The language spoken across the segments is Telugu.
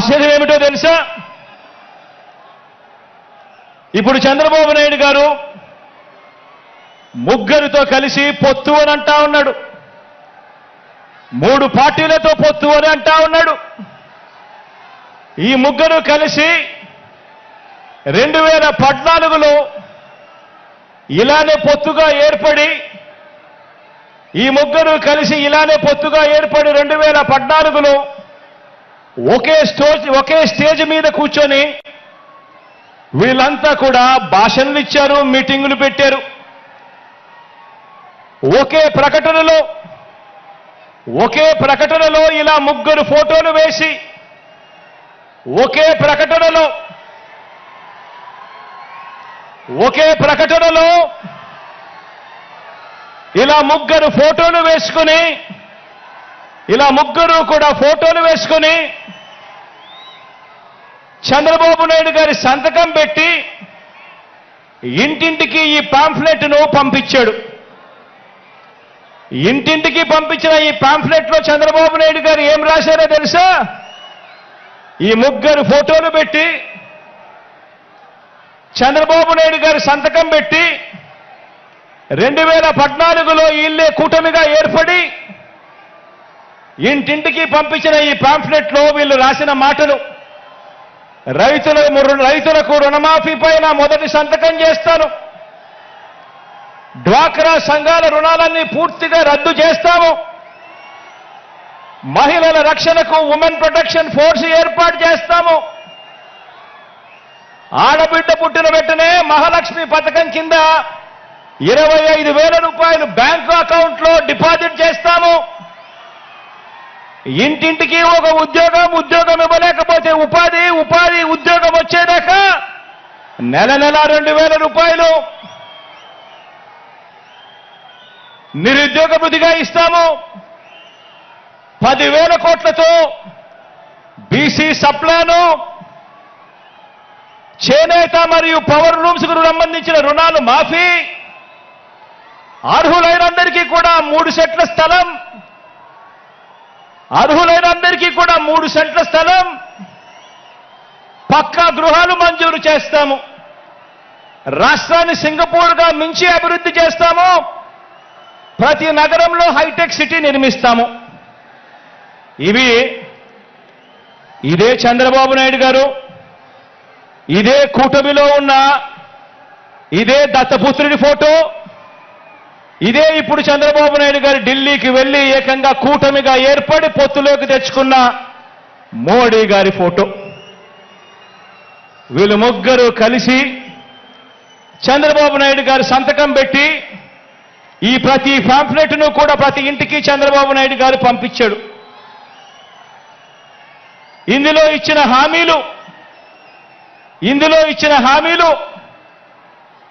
ఆశ్చర్యం ఏమిటో తెలుసా? ఇప్పుడు చంద్రబాబు నాయుడు గారు ముగ్గురితో కలిసి పొత్తు అని అంటా ఉన్నాడు. మూడు పార్టీలతో పొత్తు అని అంటా ఉన్నాడు. ఈ ముగ్గురు కలిసి రెండు వేల పద్నాలుగులో ఇలానే పొత్తుగా ఏర్పడి ఈ ముగ్గురు కలిసి ఇలానే పొత్తుగా ఏర్పడి రెండు వేల పద్నాలుగులో ఒకే స్టోజ్ ఒకే స్టేజ్ మీద కూర్చొని వీళ్ళంతా కూడా భాషణలు ఇచ్చారు మీటింగులు పెట్టారు. ఒకే ప్రకటనలో ఒకే ప్రకటనలో ఇలా ముగ్గురు ఫోటోలు వేసి ఒకే ప్రకటనలో ఒకే ప్రకటనలో ఇలా ముగ్గురు ఫోటోలు వేసుకుని ఇలా ముగ్గురు కూడా ఫోటోలు వేసుకుని చంద్రబాబు నాయుడు గారి సంతకం పెట్టి ఇంటింటికి ఈ పాంఫ్లెట్ను పంపించాడు. ఇంటింటికి పంపించిన ఈ పాంఫ్లెట్లో చంద్రబాబు నాయుడు గారు ఏం రాశారో తెలుసా? ఈ ముగ్గురు ఫోటోలు పెట్టి చంద్రబాబు నాయుడు గారి సంతకం పెట్టి రెండు వేల పద్నాలుగులో ఇల్లే కూటమిగా ఏర్పడి ఇంటింటికి పంపించిన ఈ పాంఫ్లెట్లో వీళ్ళు రాసిన మాటలు. రైతుల రైతులకు రుణమాఫీ పైన మొదటి సంతకం చేస్తాను. డ్వాక్రా సంఘాల రుణాలన్నీ పూర్తిగా రద్దు చేస్తాము. మహిళల రక్షణకు ఉమెన్ ప్రొటెక్షన్ ఫోర్స్ ఏర్పాటు చేస్తాము. ఆడబిడ్డ పుట్టిన వెంటనే మహాలక్ష్మి పథకం కింద ఇరవై ఐదు వేల రూపాయలు బ్యాంకు అకౌంట్లో డిపాజిట్ చేస్తాము. ఇంటింటికి ఒక ఉద్యోగం ఉద్యోగం ఇవ్వలేకపోతే ఉపాధి ఉపాధి ఉద్యోగం వచ్చేదాకా నెల నెల రెండు వేల రూపాయలు నిరుద్యోగ బుద్ధిగా ఇస్తాము. పదివేల కోట్లతో బీసీ సప్లాను చేనేత మరియు పవర్ రూమ్స్కు సంబంధించిన రుణాలు మాఫీ. అర్హులైనందరికీ కూడా మూడు సెట్ల స్థలం అర్హులైన అందరికీ కూడా మూడు సెంట్ల స్థలం. పక్కా గృహాలు మంజూరు చేస్తాము. రాష్ట్రాన్ని సింగపూర్గా మించి అభివృద్ధి చేస్తాము. ప్రతి నగరంలో హైటెక్ సిటీ నిర్మిస్తాము. ఇవి ఇదే చంద్రబాబు నాయుడు గారు ఇదే కూటమిలో ఉన్న ఇదే దత్తపుత్రుడి ఫోటో ఇదే ఇప్పుడు చంద్రబాబు నాయుడు గారు ఢిల్లీకి వెళ్ళి ఏకంగా కూటమిగా ఏర్పడి పొత్తులోకి తెచ్చుకున్న మోడీ గారి ఫోటో. వీళ్ళు ముగ్గురు కలిసి చంద్రబాబు నాయుడు గారు సంతకం పెట్టి ఈ ప్రతి పాంప్లెట్ను కూడా ప్రతి ఇంటికి చంద్రబాబు నాయుడు గారు పంపించాడు. ఇందులో ఇచ్చిన హామీలు ఇందులో ఇచ్చిన హామీలు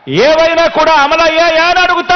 ఏవైనా కూడా అమలయ్యాయా అని అడుగుతా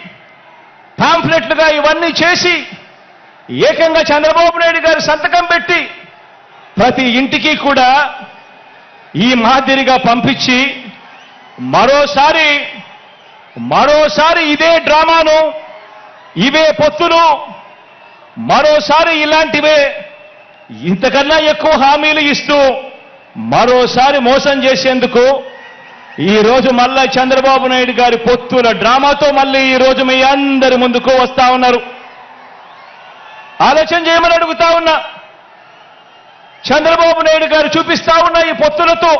పాంఫ్లెట్లుగా ఇవన్నీ చేసి ఏకంగా చంద్రబాబు నాయుడు గారు సంతకం పెట్టి ప్రతి ఇంటికి కూడా ఈ మాదిరిగా పంపించి మరోసారి మరోసారి ఇదే డ్రామాను ఇవే పొత్తులు మరోసారి ఇలాంటివే ఇంతకన్నా ఎక్కువ హామీలు ఇస్తూ మరోసారి మోసం చేసేందుకు ఈ రోజు మళ్ళా చంద్రబాబు నాయుడు గారి పొత్తుల డ్రామాతో మళ్ళీ ఈ రోజు మీ అందరి ముందుకు వస్తా ఉన్నారు. ఆలోచన చేయమని అడుగుతా ఉన్నా. చంద్రబాబు నాయుడు గారు చూపిస్తా ఉన్న ఈ పొత్తులతో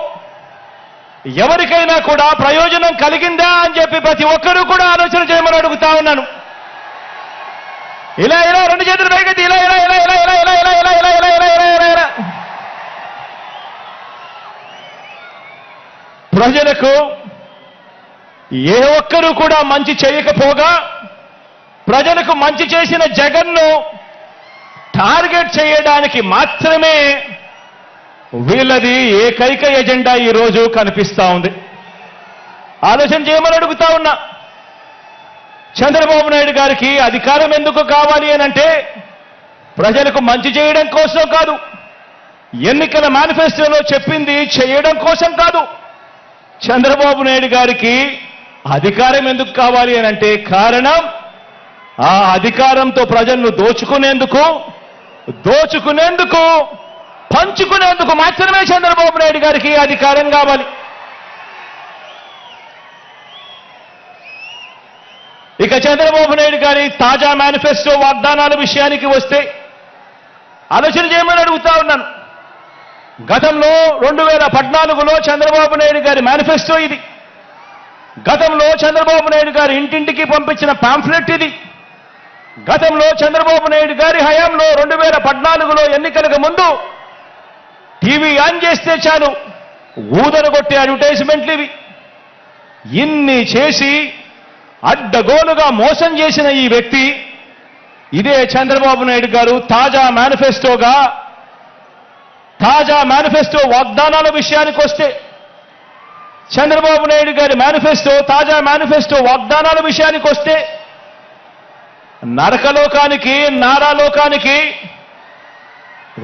ఎవరికైనా కూడా ప్రయోజనం కలిగిందా అని చెప్పి ప్రతి ఒక్కరూ కూడా ఆలోచన చేయమని అడుగుతా ఉన్నాను. ఇలా ఇలా రెండు చేతులు పైకెత్తి ఇలా ఇలా ఇలా ఇలా ఇలా ప్రజలకు ఏ ఒక్కరూ కూడా మంచి చేయకపోగా ప్రజలకు మంచి చేసిన జగన్ను టార్గెట్ చేయడానికి మాత్రమే వీళ్ళది ఏకైక ఎజెండా ఈ రోజు కనిపిస్తా ఉంది. ఆలోచన చేయమని అడుగుతా ఉన్నా. చంద్రబాబు నాయుడు గారికి అధికారం ఎందుకు కావాలి అని అంటే ప్రజలకు మంచి చేయడం కోసం కాదు. ఎన్నికల మేనిఫెస్టోలో చెప్పింది చేయడం కోసం కాదు. చంద్రబాబు నాయుడు గారికి అధికారం ఎందుకు కావాలి అని అంటే కారణం ఆ అధికారంతో ప్రజలను దోచుకునేందుకు దోచుకునేందుకు పంచుకునేందుకు మాత్రమే చంద్రబాబు నాయుడు గారికి అధికారం కావాలి. ఇక చంద్రబాబు నాయుడు గారి తాజా మేనిఫెస్టో వాగ్దానాల విషయానికి వస్తే ఆలోచన చేయమని అడుగుతా ఉన్నాను. గతంలో రెండు వేల పద్నాలుగులో చంద్రబాబు నాయుడు గారి మేనిఫెస్టో ఇది. గతంలో చంద్రబాబు నాయుడు గారు ఇంటింటికి పంపించిన పాంఫ్లెట్ ఇది. గతంలో చంద్రబాబు నాయుడు గారి హయాంలో రెండు వేల పద్నాలుగులో ఎన్నికలకు ముందు టీవీ ఆన్ చేస్తే చాలు ఊదరగొట్టే అడ్వర్టైజ్మెంట్లు ఇవి. ఇన్ని చేసి అడ్డగోలుగా మోసం చేసిన ఈ వ్యక్తి ఇదే చంద్రబాబు నాయుడు గారు తాజా మేనిఫెస్టోగా తాజా మేనిఫెస్టో వాగ్దానాల విషయానికి వస్తే చంద్రబాబు నాయుడు గారి మేనిఫెస్టో తాజా మేనిఫెస్టో వాగ్దానాల విషయానికి వస్తే నరకలోకానికి నారాలోకానికి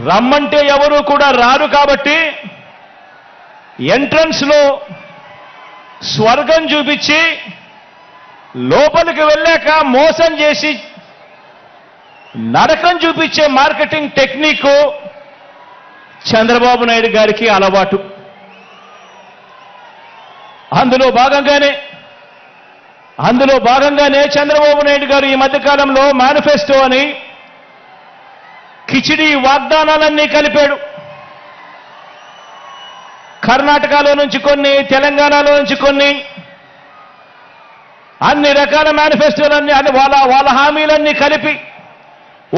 రమ్మంటే ఎవరు కూడా రారు కాబట్టి ఎంట్రన్స్లో స్వర్గం చూపించి లోపలికి వెళ్ళాక మోసం చేసి నరకం చూపించే మార్కెటింగ్ టెక్నిక్ చంద్రబాబు నాయుడు గారికి అలవాటు. అందులో భాగంగానే అందులో భాగంగానే చంద్రబాబు నాయుడు గారు ఈ మధ్యకాలంలో మేనిఫెస్టో అని కిచిడి వాగ్దానాలన్నీ కలిపాడు. కర్ణాటకలో నుంచి కొన్ని తెలంగాణలో నుంచి కొన్ని అన్ని రకాల మేనిఫెస్టోలన్నీ అన్ని వాళ్ళ వాళ్ళ హామీలన్నీ కలిపి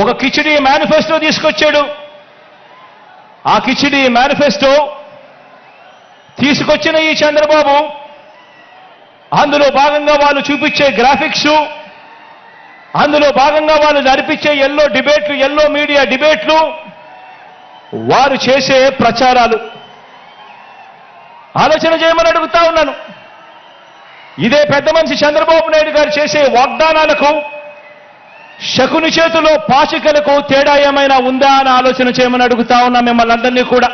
ఒక కిచిడి మేనిఫెస్టో తీసుకొచ్చాడు. ఆ కిచిడి మేనిఫెస్టో తీసుకొచ్చిన ఈ చంద్రబాబు అందులో భాగంగా వాళ్ళు చూపించే గ్రాఫిక్స్ అందులో భాగంగా వాళ్ళు నడిపించే ఎల్లో డిబేట్లు ఎల్లో మీడియా డిబేట్లు వారు చేసే ప్రచారాలు. ఆలోచన చేయమని అడుగుతా ఉన్నాను. ఇదే పెద్ద మనిషి చంద్రబాబు నాయుడు గారు చేసే వాగ్దానాలకు శకుని చేతిలో పాచికలకు తేడా ఏమైనా ఉందా అని ఆలోచన చేయమని అడుగుతా ఉన్నా మిమ్మల్ని అందరినీ కూడా.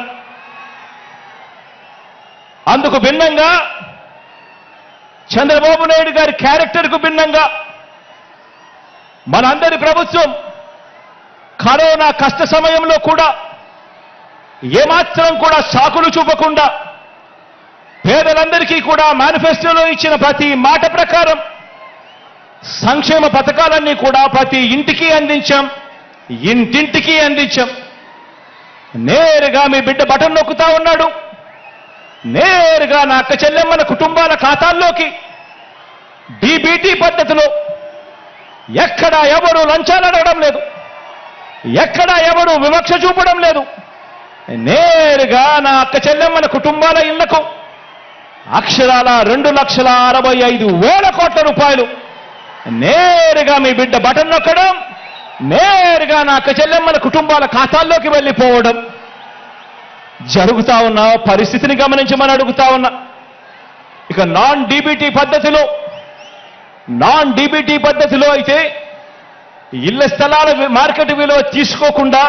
అందుకు భిన్నంగా చంద్రబాబు నాయుడు గారి క్యారెక్టర్కు భిన్నంగా మనందరి ప్రభుత్వం కరోనా కష్ట సమయంలో కూడా ఏమాత్రం కూడా సాకులు చూపకుండా పేదలందరికీ కూడా మేనిఫెస్టోలో ఇచ్చిన ప్రతి మాట ప్రకారం సంక్షేమ పథకాలన్నీ కూడా ప్రతి ఇంటికి అందించాం. ఇంటింటికి అందించాం. నేరుగా మీ బిడ్డ బటన్ నొక్కుతా ఉన్నాడు. నేరుగా నా అక్క చెల్లెమ్మల కుటుంబాల ఖాతాల్లోకి. డీబీటీ పద్ధతిలో ఎక్కడా ఎవరు లంచాలు అడగడం లేదు. ఎక్కడా ఎవరు వివక్ష చూపడం లేదు. నేరుగా నా అక్క చెల్లెమ్మల కుటుంబాల ఇళ్ళకు అక్షరాల రెండు లక్షల అరవై ఐదు వేల కోట్ల రూపాయలు నేరుగా మీ బిడ్డ బటన్ నొక్కడం నేరుగా నా చెల్లెమ్మల కుటుంబాల ఖాతాల్లోకి వెళ్ళిపోవడం. జరుగుతా ఉన్న పరిస్థితిని గమనించమని అడుగుతా ఉన్నా. ఇక నాన్ డీబీటీ పద్ధతిలో నాన్ డీబీటీ పద్ధతిలో అయితే ఇళ్ళ స్థలాల మార్కెట్ విలువ తీసుకోకుండా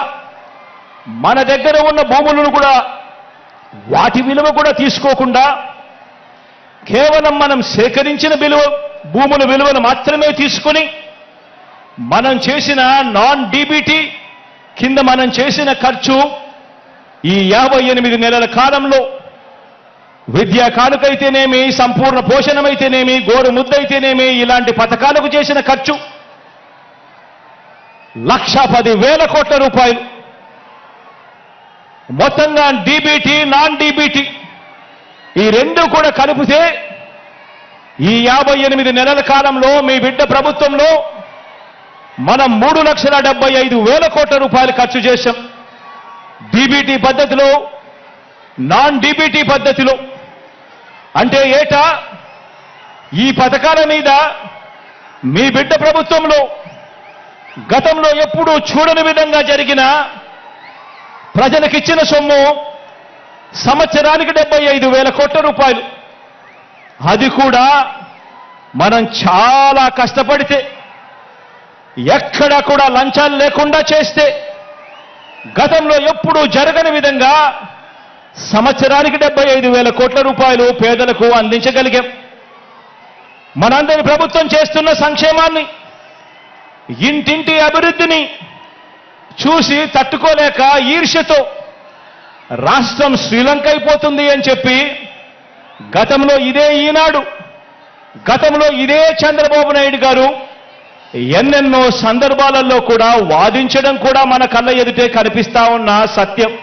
మన దగ్గర ఉన్న భూములను కూడా వాటి విలువ కూడా తీసుకోకుండా కేవలం మనం సేకరించిన విలువ భూముల విలువను మాత్రమే తీసుకొని మనం చేసిన నాన్ డీబీటీ కింద మనం చేసిన ఖర్చు ఈ యాభై ఎనిమిది నెలల కాలంలో విద్యా కానుకైతేనేమి సంపూర్ణ పోషణమైతేనేమి గోరు ముద్దైతేనేమి ఇలాంటి పథకాలకు చేసిన ఖర్చు లక్ష పది వేల కోట్ల రూపాయలు. మొత్తంగా డీబీటీ నాన్ డీబీటీ ఈ రెండు కూడా కలిపితే ఈ యాభై ఎనిమిది నెలల కాలంలో మీ బిడ్డ ప్రభుత్వంలో మనం మూడు లక్షల డెబ్బై ఐదు వేల కోట్ల రూపాయలు ఖర్చు చేశాం. డీబీటీ పద్ధతిలో నాన్ డీబీటీ పద్ధతిలో. అంటే ఏటా? ఈ పథకాల మీద మీ బిడ్డ ప్రభుత్వంలో గతంలో ఎప్పుడూ చూడని విధంగా జరిగిన ప్రజలకిచ్చిన సొమ్ము సంవత్సరానికి డెబ్బై ఐదు వేల కోట్ల రూపాయలు. అది కూడా మనం చాలా కష్టపడితే ఎక్కడ కూడా లంచాలు లేకుండా చేస్తే గతంలో ఎప్పుడూ జరగని విధంగా సంవత్సరానికి డెబ్బై ఐదు వేల కోట్ల రూపాయలు పేదలకు అందించగలిగాం. మనందరి ప్రభుత్వం చేస్తున్న సంక్షేమాన్ని ఇంటింటి అభివృద్ధిని చూసి తట్టుకోలేక ఈర్ష్యతో రాష్ట్రం శ్రీలంక అయిపోతుంది అని చెప్పి గతంలో ఇదే ఈనాడు. గతంలో ఇదే చంద్రబాబు నాయుడు గారు ఎన్నెన్నో సందర్భాలలో కూడా వాదించడం కూడా మన కళ్ళ ఎదుటే కనిపిస్తా ఉన్న సత్యం.